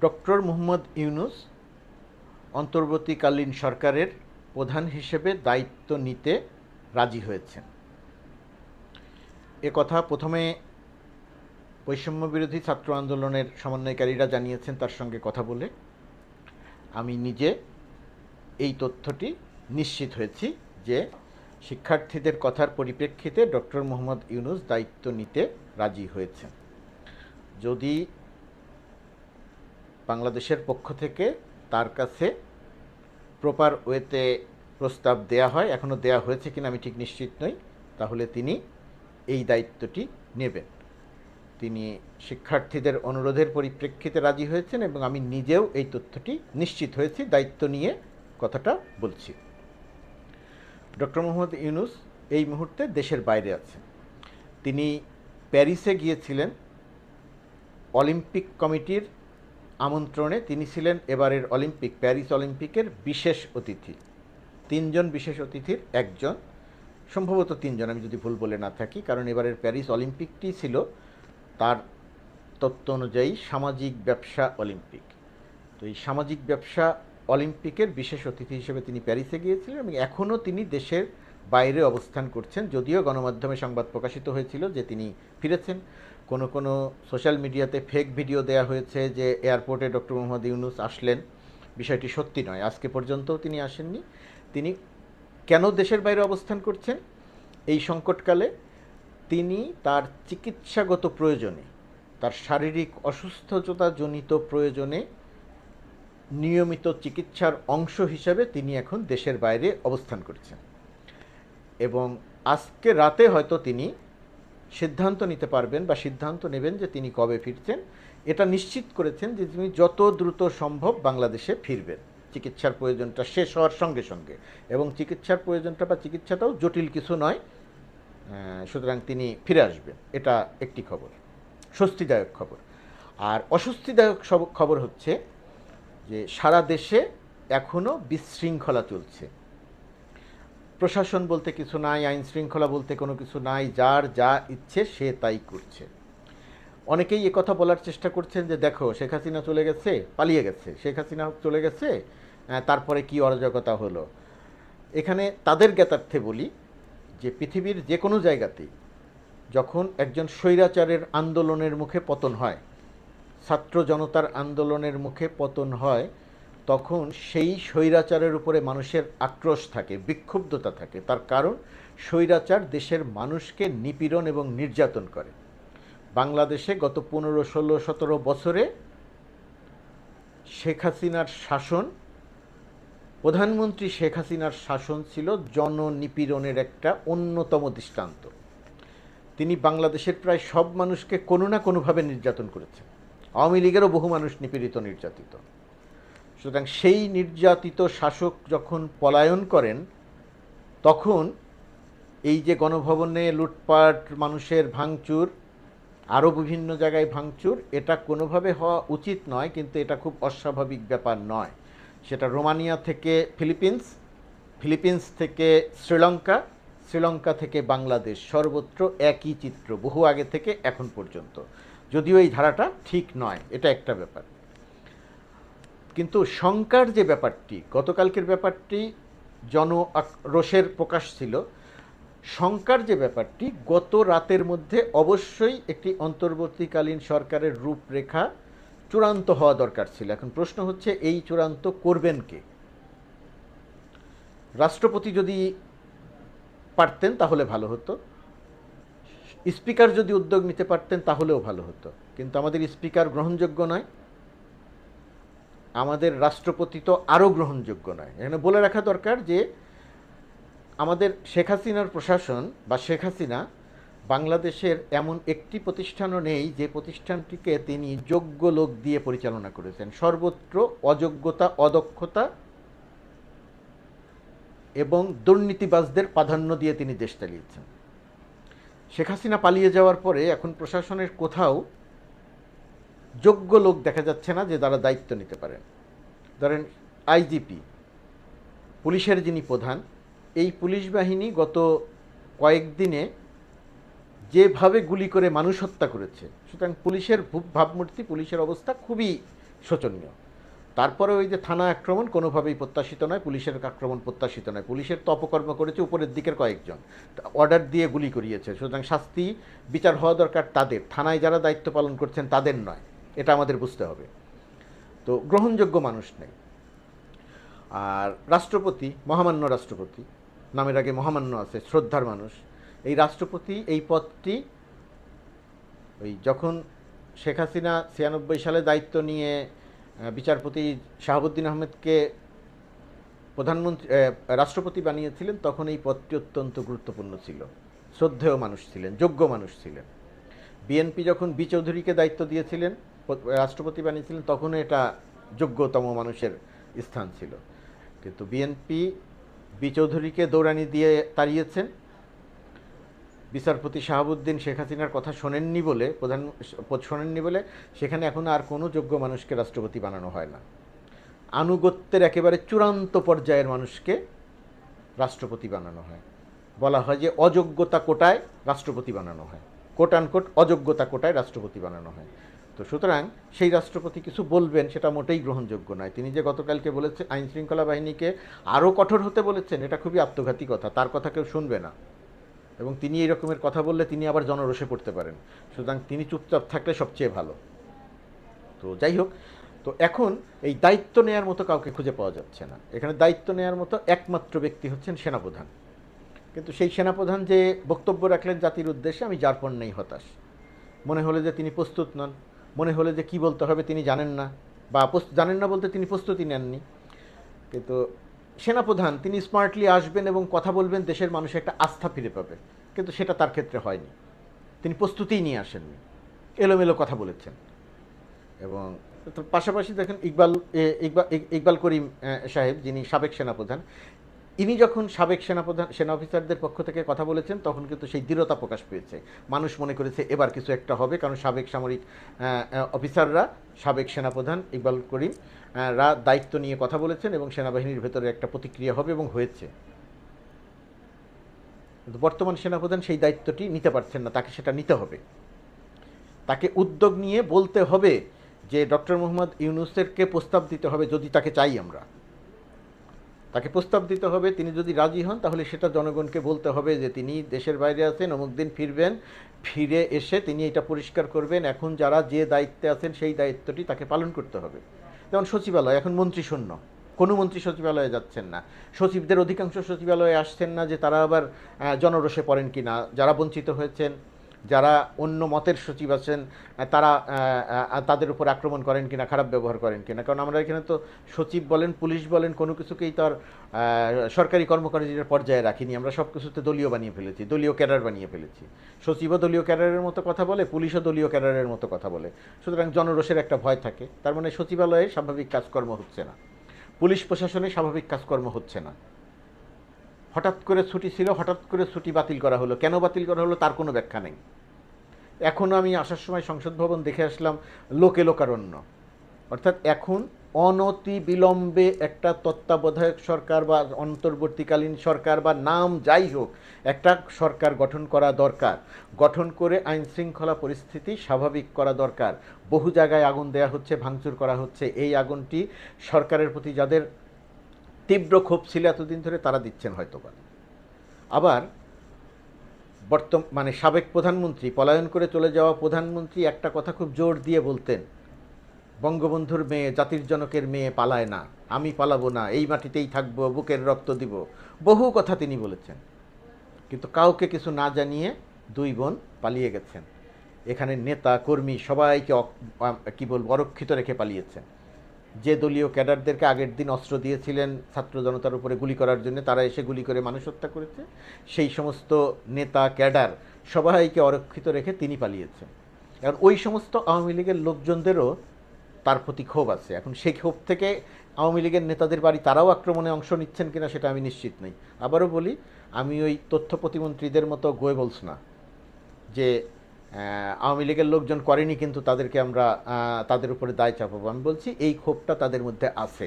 Doctor Muhammad Yunus অন্তর্বর্তীকালীন সরকারের প্রধান হিসেবে দায়িত্ব নিতে রাজি হয়েছেন। এ কথা প্রথমে বৈষম্য বিরোধী ছাত্র আন্দোলনের সমন্বয়কারীরা জানিয়েছেন তার সঙ্গে কথা বলে। আমি নিজে এই তথ্যটি নিশ্চিত হয়েছি যে শিক্ষার্থীদের কথার পরিপ্রেক্ষিতে ডক্টর মোহাম্মদ ইউনুস দায়িত্ব নিতে রাজি হয়েছেন। যদি বাংলাদেশের পক্ষ থেকে তার কাছে প্রপার ওয়েতে প্রস্তাব দেয়া হয় এখনও দেয়া হয়েছে কিনা আমি ঠিক নিশ্চিত নই। তাহলে তিনি এই দায়িত্বটি নেবেন। তিনি শিক্ষার্থীদের অনুরোধের পরিপ্রেক্ষিতে রাজি হয়েছেন এবং আমি নিজেও এই তথ্যটি নিশ্চিত হয়েছি, দায়িত্ব নিয়ে কথাটা বলছি। ডক্টর মোহাম্মদ ইউনুস এই মুহূর্তে দেশের বাইরে আছেন। তিনি প্যারিসে গিয়েছিলেন, অলিম্পিক কমিটির আমন্ত্রণে তিনি ছিলেন এবারের অলিম্পিক, প্যারিস অলিম্পিকের বিশেষ অতিথি। তিনজন বিশেষ অতিথির একজন। সম্ভবত তিনজন, আমি যদি ভুল বলে না থাকি, কারণ এবারের প্যারিস অলিম্পিকটি ছিল তার তত্ত্ব অনুযায়ী সামাজিক ব্যবসা অলিম্পিক। তো এই সামাজিক ব্যবসা অলিম্পিকের বিশেষ অতিথি হিসেবে তিনি প্যারিসে গিয়েছিলেন এবং এখনও তিনি দেশের বাইরে অবস্থান করছেন, যদিও গণমাধ্যমে সংবাদ প্রকাশিত হয়েছিল যে তিনি ফিরেছেন। কোনো কোনো সোশ্যাল মিডিয়াতে ফেক ভিডিও দেয়া হয়েছে যে এয়ারপোর্টে ডক্টর মোহাম্মদ ইউনুস আসলেন। বিষয়টি সত্যি নয়, আজকে পর্যন্তও তিনি আসেননি। তিনি কেন দেশের বাইরে অবস্থান করছেন? এই সংকটকালে তিনি তার চিকিৎসাগত প্রয়োজনে, তার শারীরিক অসুস্থতাজনিত প্রয়োজনে নিয়মিত চিকিৎসার অংশ হিসাবে তিনি এখন দেশের বাইরে অবস্থান করছেন। এবং আজকে রাতে হয়তো তিনি সিদ্ধান্ত নিতে পারবেন বা সিদ্ধান্ত নেবেন যে তিনি কবে ফিরছেন। এটা নিশ্চিত করেছেন যে তিনি যত দ্রুত সম্ভব বাংলাদেশে ফিরবেন। চিকিৎসার প্রয়োজনটা শেষ হওয়ার সঙ্গে সঙ্গে। এবং চিকিৎসার প্রয়োজনটা বা চিকিৎসাটাও জটিল কিছু নয় সুতরাং তিনি ফিরে আসবেন। এটা একটি খবর, স্বস্তিদায়ক খবর। আর অস্বস্তিদায়ক সব- খবর হচ্ছে যে সারা দেশে এখনও বিশৃঙ্খলা চলছে। প্রশাসন বলতে কিছু নাই, আইন শৃঙ্খলা বলতে কোনো কিছু নাই, যার যা ইচ্ছে সে তাই করছে। অনেকেই কথা বলার চেষ্টা করছেন যে দেখো, শেখ হাসিনা চলে গেছে, পালিয়ে গেছে। শেখ হাসিনা চলে গেছে তারপরে কি অরাজকতা হলো? এখানে তাদের জ্ঞাতার্থে বলি যে পৃথিবীর যে কোনো জায়গাতেই যখন একজন স্বৈরাচারের আন্দোলনের মুখে পতন হয়, ছাত্র জনতার আন্দোলনের মুখে পতন হয় তখন সেই স্বৈরাচারের উপরে মানুষের আক্রোশ থাকে, বিক্ষুব্ধতা থাকে। তার কারণ, স্বৈরাচার দেশের মানুষকে নিপীড়ন এবং নির্যাতন করে। বাংলাদেশে গত পনেরো, ষোলো, সতেরো বছরে শেখ হাসিনার শাসন, প্রধানমন্ত্রী শেখ হাসিনার শাসন ছিল জননিপীড়নের একটা অন্যতম দৃষ্টান্ত। তিনি বাংলাদেশের প্রায় সব মানুষকে কোনো না কোনোভাবে নির্যাতন করেছেন। আওয়ামী লীগেরও বহু মানুষ নিপীড়িত, নির্যাতিত। সুতরাং সেই নির্যাতিত শাসক যখন পলায়ন করেন, তখন এই যে গণভবনে লুটপাট, মানুষের ভাঙচুর আরও বিভিন্ন জায়গায় ভাঙচুর, এটা কোনোভাবে হওয়া উচিত নয়, কিন্তু এটা খুব অস্বাভাবিক ব্যাপার নয়। সেটা রোমানিয়া থেকে ফিলিপিন্স ফিলিপিন্স থেকে শ্রীলঙ্কা শ্রীলঙ্কা থেকে বাংলাদেশ, সর্বত্র একই চিত্র, বহু আগে থেকে এখন পর্যন্ত। যদিও এই ধারাটা ঠিক নয়, এটা একটা ব্যাপার। কিন্তু শঙ্কার যে ব্যাপারটি, গতকালকের ব্যাপারটি জন রোষের প্রকাশ ছিল, শঙ্কার যে ব্যাপারটি গত রাতের মধ্যে অবশ্যই একটি অন্তর্বর্তীকালীন সরকারের রূপরেখা চূড়ান্ত হওয়া দরকার ছিল। এখন প্রশ্ন হচ্ছে, এই চূড়ান্ত করবেন কে? রাষ্ট্রপতি যদি পারতেন তাহলে ভালো হতো। স্পিকার যদি উদ্যোগ নিতে পারতেন তাহলেও ভালো হতো। কিন্তু আমাদের স্পিকার গ্রহণযোগ্য নয়। আমাদের রাষ্ট্রপতি তো আরও গ্রহণযোগ্য নয়। এখানে বলে রাখা দরকার যে আমাদের শেখ হাসিনার প্রশাসন বা শেখ হাসিনা বাংলাদেশের এমন একটি প্রতিষ্ঠানও নেই যে প্রতিষ্ঠানটিকে তিনি যোগ্য লোক দিয়ে পরিচালনা করেছেন। সর্বত্র অযোগ্যতা, অদক্ষতা এবং দুর্নীতিবাজদের প্রাধান্য দিয়ে তিনি দেশ চালিয়েছেন। শেখ হাসিনা পালিয়ে যাওয়ার পরে এখন প্রশাসনের কোথাও যোগ্য লোক দেখা যাচ্ছে না যে তারা দায়িত্ব নিতে পারেন ধরেন আইজিপি, পুলিশের যিনি প্রধান, এই পুলিশ বাহিনী গত কয়েকদিনে যেভাবে গুলি করে মানুষ হত্যা করেছে, সুতরাং পুলিশের ভাবমূর্তি, পুলিশের অবস্থা খুবই শোচনীয়। তারপরে ওই যে থানা আক্রমণ কোনোভাবেই প্রত্যাশিত নয়, পুলিশের আক্রমণ প্রত্যাশিত নয়। পুলিশের তো অপকর্ম করেছে উপরের দিকের কয়েকজন। অর্ডার দিয়ে গুলি করিয়েছে, সুতরাং শাস্তি বিচার হওয়া দরকার তাদের। থানায় যারা দায়িত্ব পালন করছেন তাদের নয়। এটা আমাদের বুঝতে হবে। তো গ্রহণযোগ্য মানুষ নেই। আর রাষ্ট্রপতি, মহামান্য রাষ্ট্রপতি, নামের আগে মহামান্য আছে, শ্রদ্ধার মানুষ, এই রাষ্ট্রপতি এই পদটি ওই যখন শেখ হাসিনা ছিয়ানব্বই সালে দায়িত্ব নিয়ে বিচারপতি শাহাবুদ্দিন আহমেদকে প্রধানমন্ত্রী রাষ্ট্রপতি বানিয়েছিলেন, তখন এই পদটি অত্যন্ত গুরুত্বপূর্ণ ছিল। শ্রদ্ধেয় মানুষ ছিলেন, যোগ্য মানুষ ছিলেন। বিএনপি যখন বি চৌধুরীকে দায়িত্ব দিয়েছিলেন রাষ্ট্রপতি বানিয়েছিলেন তখনও এটা যোগ্যতম মানুষের স্থান ছিল। কিন্তু বিএনপি বি চৌধুরীকে দৌড়ানি দিয়ে তাড়িয়েছেন। বিচারপতি শাহাবুদ্দিন শেখ হাসিনার কথা শোনেননি বলে, প্রধান শোনেননি বলে, সেখানে এখন আর কোনো যোগ্য মানুষকে রাষ্ট্রপতি বানানো হয় না। আনুগত্যের একেবারে চূড়ান্ত পর্যায়ের মানুষকে রাষ্ট্রপতি বানানো হয়। বলা হয় যে অযোগ্যতা কোটায় রাষ্ট্রপতি বানানো হয়। কোট অযোগ্যতা কোটায় রাষ্ট্রপতি বানানো হয়। তো সুতরাং সেই রাষ্ট্রপতি কিছু বলবেন সেটা মোটেই গ্রহণযোগ্য নয়। তিনি যে গতকালকে বলেছে আইন শৃঙ্খলা বাহিনীকে আরও কঠোর হতে বলেছেন, এটা খুবই আত্মঘাতী কথা, তার কথা কেউ শুনবে না। এবং তিনি এই রকমের কথা বললে তিনি আবার জনরোষে পড়তে পারেন। সুতরাং তিনি চুপচাপ থাকলে সবচেয়ে ভালো। তো যাই হোক, তো এখন এই দায়িত্ব নেয়ার মতো কাউকে খুঁজে পাওয়া যাচ্ছে না। এখানে দায়িত্ব নেয়ার মতো একমাত্র ব্যক্তি হচ্ছেন সেনাপ্রধান। কিন্তু সেই সেনাপ্রধান যে বক্তব্য রাখলেন জাতির উদ্দেশ্যে, আমি যার পর নেই হতাশ। মনে হলে যে তিনি প্রস্তুত নন। মনে হলে যে কি বলতে হবে তিনি জানেন না, বা জানেন না বলতে তিনি প্রস্তুতি নেননি। কিন্তু সেনাপ্রধান, তিনি স্মার্টলি আসবেন এবং কথা বলবেন, দেশের মানুষ একটা আস্থা ফিরে পাবে। কিন্তু সেটা তার ক্ষেত্রে হয়নি। তিনি প্রস্তুতিই নিয়ে আসেননি। এলোমেলো কথা বলেছেন। এবং পাশাপাশি দেখেন ইকবাল ইকবাল ইকবাল করিম সাহেব, যিনি সাবেক সেনাপ্রধান ইনি যখন সাবেক সেনাপ্রধান সেনা অফিসারদের পক্ষ থেকে কথা বলেছেন, তখন কিন্তু সেই দৃঢ়তা প্রকাশ পেয়েছে। মানুষ মনে করেছে এবার কিছু একটা হবে, কারণ সাবেক সামরিক অফিসাররা, সাবেক সেনাপ্রধান ইকবাল করিম রা দায়িত্ব নিয়ে কথা বলেছেন এবং সেনাবাহিনীর ভেতরে একটা প্রতিক্রিয়া হবে এবং হয়েছে। কিন্তু বর্তমান সেনাপ্রধান সেই দায়িত্বটি নিতে পারছেন না, তাকে সেটা নিতে হবে। তাকে উদ্যোগ নিয়ে বলতে হবে যে, ডক্টর মোহাম্মদ ইউনুসেরকে প্রস্তাব দিতে হবে যদি তাকে চাই আমরা। তাকে প্রস্তাব দিতে হবে, তিনি যদি রাজি হন, তাহলে সেটা জনগণকে বলতে হবে যে তিনি দেশের বাইরে আছেন, অমুক দিন ফিরবেন, ফিরে এসে তিনি এটা পরিষ্কার করবেন, এখন যারা যে দায়িত্বে আছেন সেই দায়িত্বটি তাকে পালন করতে হবে। যেমন সচিবালয়, এখন মন্ত্রী শূন্য, কোনো মন্ত্রী সচিবালয়ে যাচ্ছেন না। সচিবদের অধিকাংশ সচিবালয়ে আসছেন না যে তারা আবার জনরোষে পড়েন কি না যারা বঞ্চিত হয়েছেন। যারা অন্য মতের সচিব আছেন তারা তাদের উপর আক্রমণ করেন কিনা, খারাপ ব্যবহার করেন কিনা। কারণ আমরা এখানে তো সচিব বলেন, পুলিশ বলেন, কোনো কিছুকেই তার সরকারি কর্মকারীদের পর্যায়ে রাখিনি। আমরা সব কিছুতে দলীয় বানিয়ে ফেলেছি, দলীয় ক্যাডার বানিয়ে ফেলেছি। সচিবও দলীয় ক্যাডারের মতো কথা বলে, পুলিশও দলীয় ক্যাডারের মতো কথা বলে। সুতরাং জনরোষের একটা ভয় থাকে। তার মানে সচিবালয়ে স্বাভাবিক কাজকর্ম হচ্ছে না। পুলিশ প্রশাসনে স্বাভাবিক কাজকর্ম হচ্ছে না। হঠাৎ করে ছুটি ছিল, হঠাৎ করে ছুটি বাতিল করা হলো। কেন বাতিল করা হলো তার কোনো ব্যাখ্যা নেই। এখনও আমি আসার সময় সংসদ ভবন দেখে আসলাম, লোকে লোকারণ্য। অর্থাৎ এখন অনতি বিলম্বে একটা তত্ত্বাবধায়ক সরকার বা অন্তর্বর্তীকালীন সরকার বা নাম যাই হোক, একটা সরকার গঠন করা দরকার। গঠন করে আইন শৃঙ্খলা পরিস্থিতি স্বাভাবিক করা দরকার। বহু জায়গায় আগুন দেয়া হচ্ছে, ভাঙচুর করা হচ্ছে। এই আগুনটি সরকারের প্রতি যাদের তীব্র ক্ষোভ ছিল এতদিন ধরে তারা দিচ্ছেন হয়তোবা। আবার বর্তম মানে সাবেক প্রধানমন্ত্রী, পলায়ন করে চলে যাওয়া প্রধানমন্ত্রী একটা কথা খুব জোর দিয়ে বলতেন, বঙ্গবন্ধুর মেয়ে, জাতির জনকের মেয়ে পালায় না, আমি পালাবো না, এই মাটিতেই থাকব, বুকের রক্ত দিব, বহু কথা তিনি বলেছেন। কিন্তু কাউকে কিছু না জানিয়ে দুই বোন পালিয়ে গেছেন। এখানে নেতা, কর্মী সবাইকে কি বলব, অরক্ষিত রেখে পালিয়েছেন। যে দলীয় ক্যাডারদেরকে আগের দিন অস্ত্র দিয়েছিলেন ছাত্র জনতার উপরে গুলি করার জন্য, তারা এসে গুলি করে মানুষ হত্যা করেছে। সেই সমস্ত নেতা, ক্যাডার সবাইকে অরক্ষিত রেখে তিনি পালিয়েছেন। এখন ওই সমস্ত আওয়ামী লীগের লোকজনদেরও তার প্রতি ক্ষোভ আছে। এখন সেই ক্ষোভ থেকে আওয়ামী লীগের নেতাদের বাড়ি তারাও আক্রমণে অংশ নিচ্ছেন কিনা সেটা আমি নিশ্চিত নই। আবারও বলি, আমি ওই তথ্য প্রতিমন্ত্রীদের মতো গোয়ে গোয়েবলস না যে আওয়ামী লীগের লোকজন করেনি, কিন্তু তাদেরকে আমরা তাদের উপরে দায় চাপাবো। আমি বলছি, এই ক্ষোভটা তাদের মধ্যে আছে।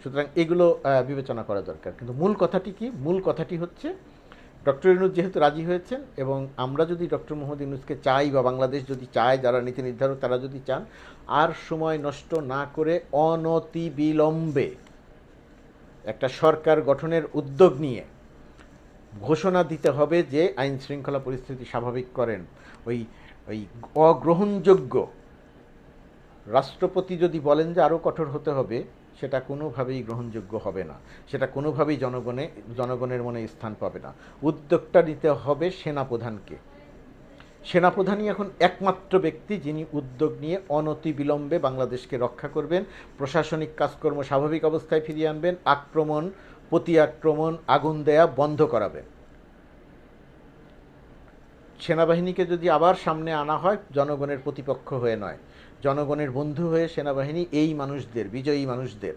সুতরাং এগুলো বিবেচনা করা দরকার। কিন্তু মূল কথাটি কি? মূল কথাটি হচ্ছে, ডক্টর ইউনুস যেহেতু রাজি হয়েছেন, এবং আমরা যদি ডক্টর মোহাম্মদ ইউনুসকে চাই, বা বাংলাদেশ যদি চায়, যারা নীতি নির্ধারক, তারা যদি চান, আর সময় নষ্ট না করে অনতিবিলম্বে একটা সরকার গঠনের উদ্যোগ নিয়ে ঘোষণা দিতে হবে যে আইন শৃঙ্খলা পরিস্থিতি স্বাভাবিক করেন। ওই ওই অগ্রহণযোগ্য রাষ্ট্রপতি যদি বলেন যে আরও কঠোর হতে হবে, সেটা কোনোভাবেই গ্রহণযোগ্য হবে না। সেটা কোনোভাবেই জনগণে, জনগণের মনে স্থান পাবে না। উদ্যোগটা নিতে হবে সেনাপ্রধানকে। সেনাপ্রধানই এখন একমাত্র ব্যক্তি যিনি উদ্যোগ নিয়ে অনতি বিলম্বে বাংলাদেশকে রক্ষা করবেন, প্রশাসনিক কাজকর্ম স্বাভাবিক অবস্থায় ফিরিয়ে আনবেন, আক্রমণ প্রতি আক্রমণ আগুন দেয়া বন্ধ করাবে। সেনাবাহিনীকে যদি আবার সামনে আনা হয়, জনগণের প্রতিপক্ষ হয়ে নয়। জনগণের বন্ধু হয়ে সেনাবাহিনী এই মানুষদের, বিজয়ী মানুষদের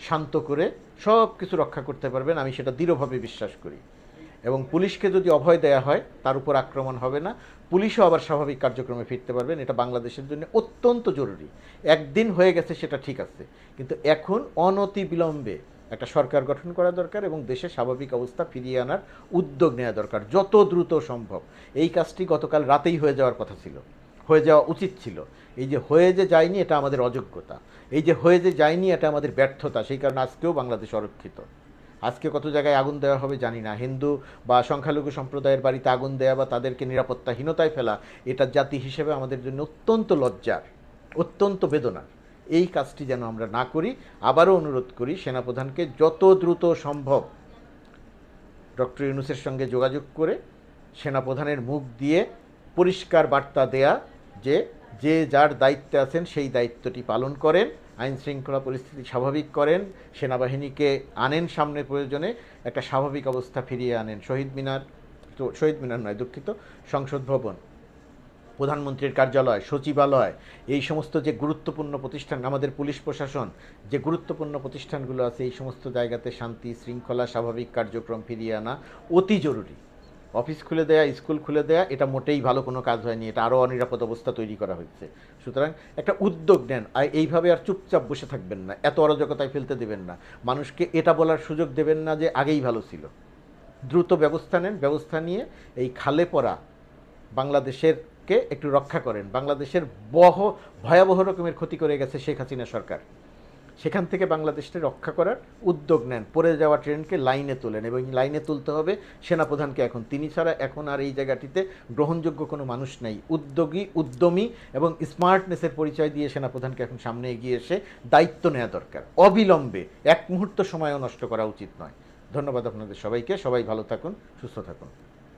শান্ত করে সব কিছু রক্ষা করতে পারবেন, আমি সেটা দৃঢ়ভাবে বিশ্বাস করি। এবং পুলিশকে যদি অভয় দেয়া হয়, তার উপর আক্রমণ হবে না। পুলিশও আবার স্বাভাবিক কার্যক্রমে ফিরতে পারবেন এটা বাংলাদেশের জন্য অত্যন্ত জরুরি। একদিন হয়ে গেছে, সেটা ঠিক আছে। কিন্তু এখন অনতি বিলম্বে একটা সরকার গঠন করা দরকার এবং দেশে স্বাভাবিক অবস্থা ফিরিয়ে আনার উদ্যোগ নেওয়া দরকার, যত দ্রুত সম্ভব। এই কাজটি গতকাল রাতেই হয়ে যাওয়ার কথা ছিল। হয়ে যাওয়া উচিত ছিল। এই যে হয়ে যে যায়নি, এটা আমাদের অযোগ্যতা। এই যে হয়ে যে যায়নি, এটা আমাদের ব্যর্থতা। সেই কারণে আজকেও বাংলাদেশ অরক্ষিত। আজকে কত জায়গায় আগুন দেওয়া হবে জানি না। হিন্দু বা সংখ্যালঘু সম্প্রদায়ের বাড়িতে আগুন দেওয়া বা তাদেরকে নিরাপত্তাহীনতায় ফেলা, এটা জাতি হিসেবে আমাদের জন্য অত্যন্ত লজ্জার, অত্যন্ত বেদনার। এই কাজটি যেন আমরা না করি, আবারও অনুরোধ করি সেনাপ্রধানকে যত দ্রুত সম্ভব ডক্টর ইউনুসের সঙ্গে যোগাযোগ করে সেনাপ্রধানের মুখ দিয়ে পরিষ্কার বার্তা দেয়া যে যে যার দায়িত্বে আছেন সেই দায়িত্বটি পালন করেন। আইন শৃঙ্খলা পরিস্থিতি স্বাভাবিক করেন, সেনাবাহিনীকে আনেন সামনে প্রয়োজনে, একটা স্বাভাবিক অবস্থা ফিরিয়ে আনেন। শহীদ মিনার তো, শহীদ মিনার নয়, দুঃখিত, সংসদ ভবন, প্রধানমন্ত্রীর কার্যালয়, সচিবালয়, এই সমস্ত যে গুরুত্বপূর্ণ প্রতিষ্ঠান, আমাদের পুলিশ প্রশাসন, যে গুরুত্বপূর্ণ প্রতিষ্ঠানগুলো আছে, এই সমস্ত জায়গাতে শান্তি, শৃঙ্খলা, স্বাভাবিক কার্যক্রম ফিরিয়ে আনা অতি জরুরি। অফিস খুলে দেয়া, স্কুল খুলে দেয়া, এটা মোটেই ভালো কোনো কাজ হয়নি। এটা আরও অনিরাপদ অবস্থা তৈরি করা হয়েছে। সুতরাং একটা উদ্যোগ নেন। আর এইভাবে আর চুপচাপ বসে থাকবেন না। এত অরাজকতায় ফেলতে দেবেন না। মানুষকে এটা বলার সুযোগ দেবেন না যে আগেই ভালো ছিল। দ্রুত ব্যবস্থা নেন। ব্যবস্থা নিয়ে এই খালে পড়া বাংলাদেশেরকে একটু রক্ষা করেন। বাংলাদেশের বহ, ভয়াবহ রকমের ক্ষতি করে গেছে শেখ হাসিনা সরকার। সেখান থেকে বাংলাদেশকে রক্ষা করার উদ্যোগ নেন। পড়ে যাওয়া ট্রেনকে লাইনে তোলেন এবং লাইনে তুলতে হবে। সেনাপ্রধানকে এখন। তিনি ছাড়া এখন আর এই জায়গাটিতে গ্রহণযোগ্য কোনো মানুষ নেই। উদ্যোগী, উদ্যমী এবং স্মার্টনেসের পরিচয় দিয়ে সেনাপ্রধানকে এখন সামনে এগিয়ে এসে দায়িত্ব নেওয়া দরকার। অবিলম্বে, এক মুহূর্ত সময়ও নষ্ট করা উচিত নয়। ধন্যবাদ আপনাদের সবাইকে। সবাই ভালো থাকুন, সুস্থ থাকুন।